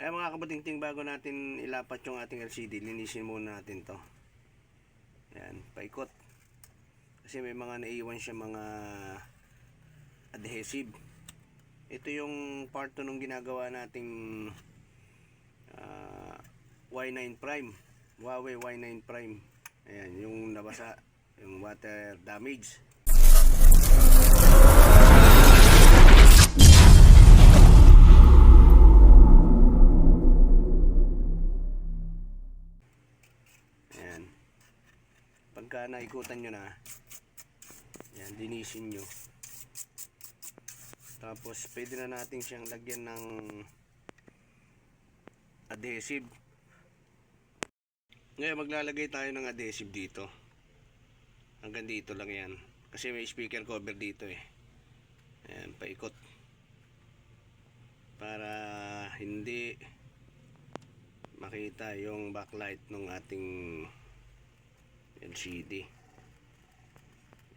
Eh mga kabutingting bago natin ilapat yung ating LCD, linisin muna natin to. Yan, paikot. Kasi may mga naiwan siya mga adhesive. Ito yung part 2 nung ginagawa nating ah, Y9 Prime. Huawei Y9 Prime. Ayan, yung nabasa, yung water damage. Pagka naikutan nyo na, ayan, linisin nyo. Tapos, pwede na natin siyang lagyan ng adhesive. Ngayon, maglalagay tayo ng adhesive dito. Hanggang dito lang yan. Kasi may speaker cover dito eh. Ayan, paikot. Para hindi makita yung backlight ng ating LCD.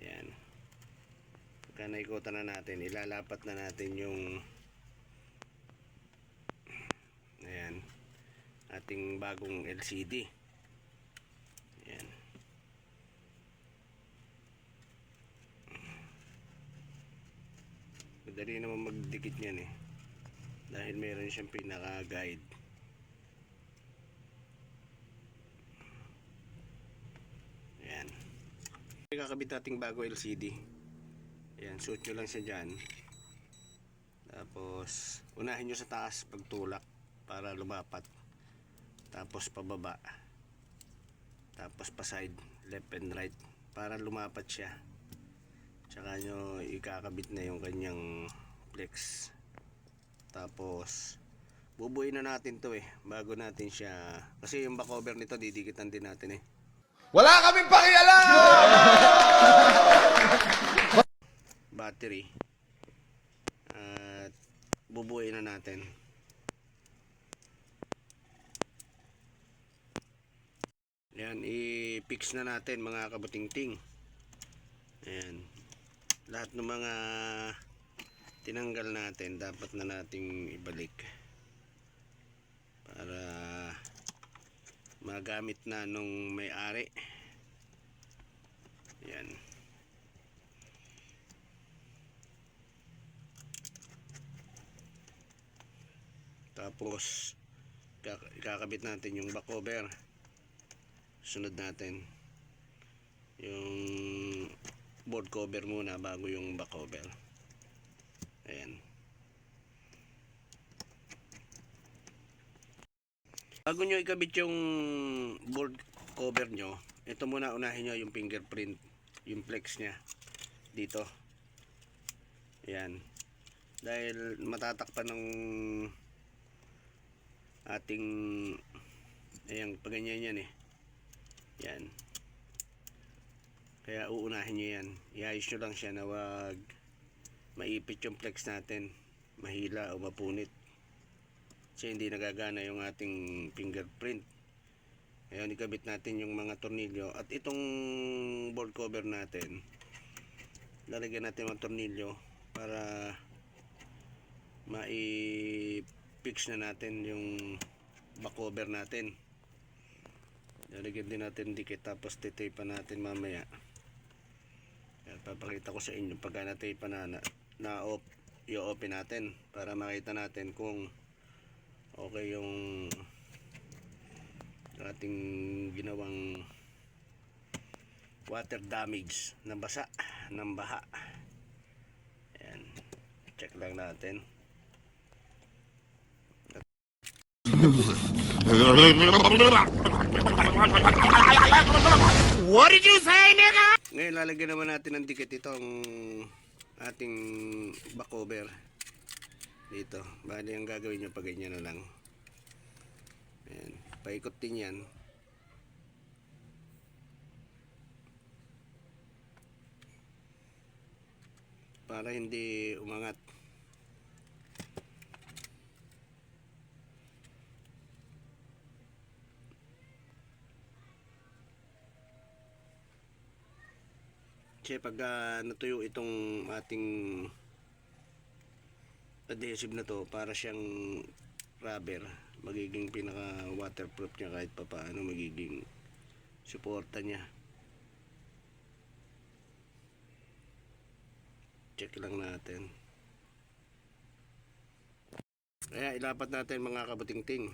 Yan. Pagka naikutan na natin, ilalapat na natin yung ayan, ating bagong LCD. Yan. Madali naman magdikit niyan eh. Dahil meron siyang pinaka-guide. Ayan. Kakabit nating bago LCD. Ayan, suot nyo lang siya dyan. Tapos, unahin nyo sa taas pagtulak para lumapat. Tapos pababa. Tapos pa side, left and right para lumapat siya. Tsaka nyo ikakabit na yung kanyang flex. Tapos, bubuin na natin to eh, bago natin siya, kasi yung back cover nito didikitan din natin eh. Wala kaming pakialam! Battery. At bubuuin na natin. Yan i-fix na natin mga kabutingting. Ayan. Lahat ng mga tinanggal natin dapat na nating ibalik. Para magamit na nung may-ari. Yan Tapos kak- ikakabit natin yung back cover. Sunod natin yung board cover muna bago yung back cover. Ayan. Bago nyo ikabit yung board cover nyo, ito muna unahin nyo yung fingerprint, yung flex nya dito. Ayan. Dahil matatakpan ng ating ayan paganyan yan eh. Yan. Kaya uunahin nyo yan. Iayos nyo lang siya na wag maipit yung flex natin. Mahila o mapunit. Kasi hindi nagagana yung ating fingerprint. Ngayon ikabit natin yung mga tornilyo. At itong board cover natin lalagyan natin ng tornilyo para mai fix na natin yung back cover natin. Lalagyan din natin dikit tapos titape natin mamaya. Yan, papakita ko sa inyo pag na-tape na na, na off i-open natin para makita natin kung okay yung ating ginawang water damage na basa ng baha. Ayan. check lang natin What did you say, nigga? Ngayon lalagyan naman natin ng dikit itong ating back cover dito. Bali ang gagawin nyo pag ganyan na lang. Ayan. Paikot din yan. Para hindi umangat. Kasi pag ah, natuyo itong ating adhesive na to para siyang rubber magiging pinaka waterproof niya kahit pa paano magiging suporta niya. Check lang natin. Kaya ilapat natin mga kabutingting.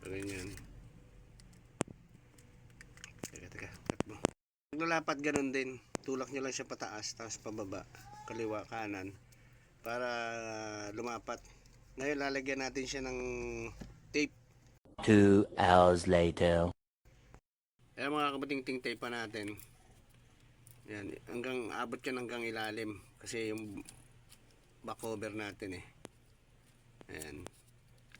Ganyan pag nalapat ganun din tulak nyo lang siya pataas tapos pababa kaliwa kanan para lumapat ngayon lalagyan natin siya ng tape Two hours later. Kaya mga kabuting tape pa natin. Yan, hanggang abot yan hanggang ilalim kasi yung back cover natin eh. Ayan.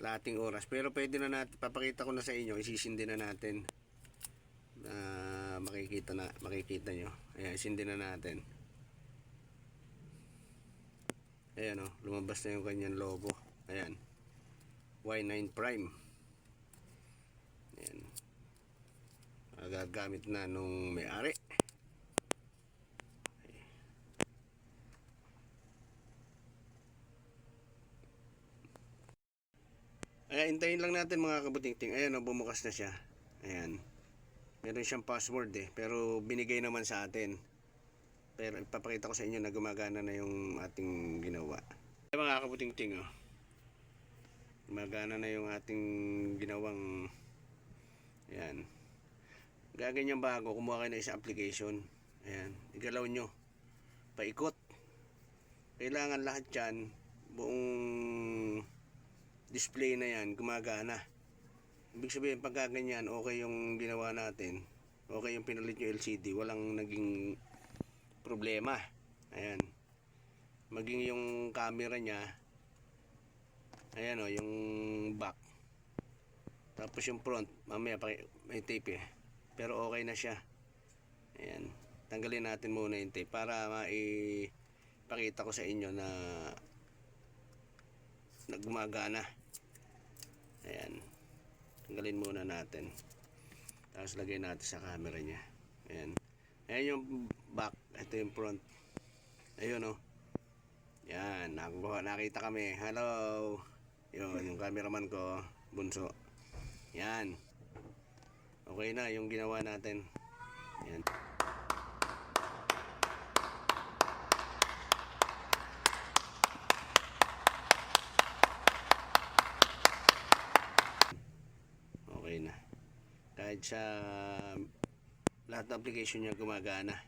Lating oras. Pero pwede na natin, papakita ko na sa inyo, isisindi na natin. Na makikita na, makikita nyo. Ayan, isindi na natin. Ayan o, lumabas na yung kanyang logo. Ayan. Y9 Prime. Ayan magagamit na nung may-ari. Ay, hintayin lang natin mga kabutingting. Ayan, oh, bumukas na siya. Ayan. Meron siyang password eh. Pero binigay naman sa atin. Pero ipapakita ko sa inyo na gumagana na yung ating ginawa. Ay, mga kabutingting, oh. Gumagana na yung ating ginawang... Ayan gaganyan bago kumuha kayo ng isang application ayan igalaw nyo paikot kailangan lahat yan buong display na yan gumagana ibig sabihin pag gaganyan okay yung ginawa natin. Okay yung pinalit nyo LCD walang naging problema. Ayan. Maging yung camera nya ayan o yung back. Tapos yung front mamaya may tape eh. Pero okay na siya. Ayan. Tanggalin natin muna yung tape para maipakita ko sa inyo na na gumagana ayan tanggalin muna natin. Tapos lagay natin sa camera nya ayan. Ayan yung back. Ito yung front. Ayun oh. Yan nakuha nakita kami. Hello. Yun yung cameraman ko bunso. Yan Okay na yung ginawa natin. Yan. Okay na. Kahit sa lahat ng application niya gumagana.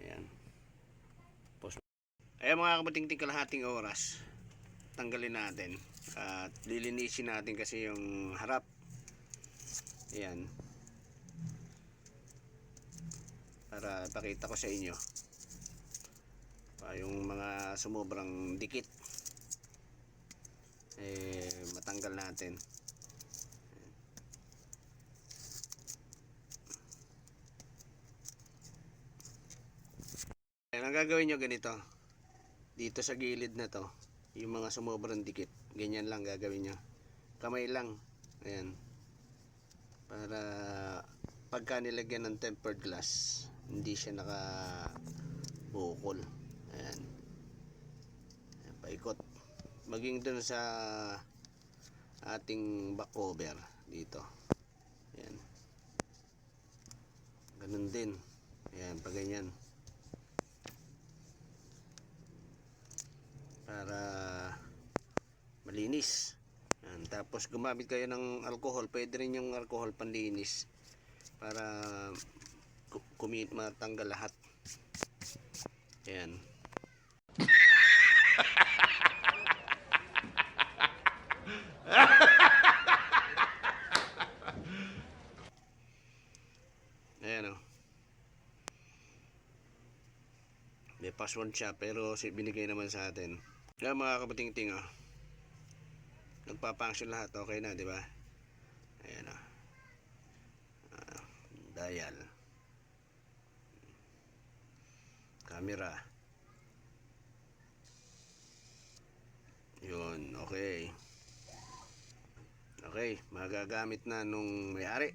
Ayan. Post. Ayan mga kabatingting kalahating oras. Tanggalin natin. At lilinisin natin kasi yung harap Ayan. Para pakita ko sa inyo. Pa yung mga sumubrang dikit. Eh matanggal natin. Gagawin nyo ganito. Dito sa gilid na to, yung mga sumubrang dikit, ganyan lang gagawin nyo. Kamay lang. Ayan. Para pagka nilagyan ng tempered glass hindi siya naka bukol ayan paikot. Maging dun sa ating back cover dito. Ayan. Ganun din. Ayan pag ganyan para malinis yan. Tapos gumamit kayo ng alcohol. Pwede rin yung alcohol panlinis para ku- kumi matanggal lahat. Ayan. Ayan o. May password siya pero binigay naman sa atin. Kaya mga kabating-ting oh. Nagpa-function lahat okay na di ba? Ayan o Ah, dial. Camera. Yun okay. Okay magagamit na nung may-ari